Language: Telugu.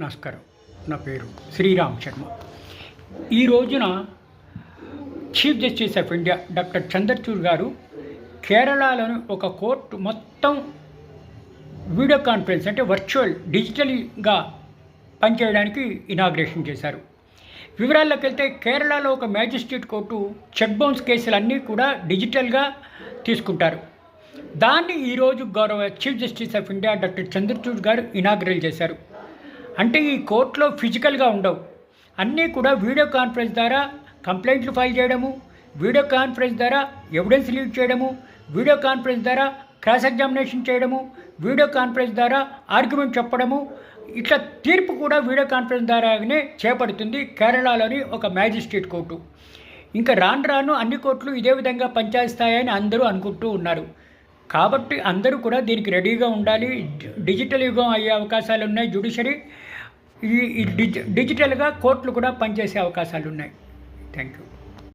నమస్కారం. నా పేరు శ్రీరామ్ శర్మ. ఈ రోజున chief justice of India doctor Chandrachud గారు కేరళలోని ఒక కోర్టు మొత్తం వీడియో కాన్ఫరెన్స్ అంటే వర్చువల్ డిజిటల్గా పనిచేయడానికి ఇనాగ్రేషన్ చేశారు. వివరాల్లోకి వెళ్తే కేరళలో ఒక మ్యాజిస్ట్రేట్ కోర్టు చెక్ బౌన్స్ కేసులన్నీ కూడా డిజిటల్గా తీసుకుంటారు. దాన్ని ఈరోజు గౌరవ chief justice of India doctor Chandrachud గారు ఇనాగ్రేట్ చేశారు. అంటే ఈ కోర్టులో ఫిజికల్గా ఉండవు. అన్నీ కూడా వీడియో కాన్ఫరెన్స్ ద్వారా కంప్లైంట్లు ఫైల్ చేయడము వీడియో కాన్ఫరెన్స్ ద్వారా ఎవిడెన్స్ లీడ్ చేయడము వీడియో కాన్ఫరెన్స్ ద్వారా క్రాస్ ఎగ్జామినేషన్ చేయడము వీడియో కాన్ఫరెన్స్ ద్వారా ఆర్గ్యుమెంట్ చెప్పడము ఇట్లా తీర్పు కూడా వీడియో కాన్ఫరెన్స్ ద్వారానే చేపడుతుంది కేరళలోని ఒక మ్యాజిస్ట్రేట్ కోర్టు. ఇంకా రాను రాను అన్ని కోర్టులు ఇదే విధంగా పనిచేస్తాయని అందరూ అనుకుంటూ ఉన్నారు. కాబట్టి అందరూ కూడా దీనికి రెడీగా ఉండాలి. డిజిటల్ యుగం అయ్యే అవకాశాలు ఉన్నాయి జుడిషరీ ఈ ఈ డిజి డిజిటల్గా కోర్టులు కూడా పనిచేసే అవకాశాలు ఉన్నాయి థ్యాంక్ యూ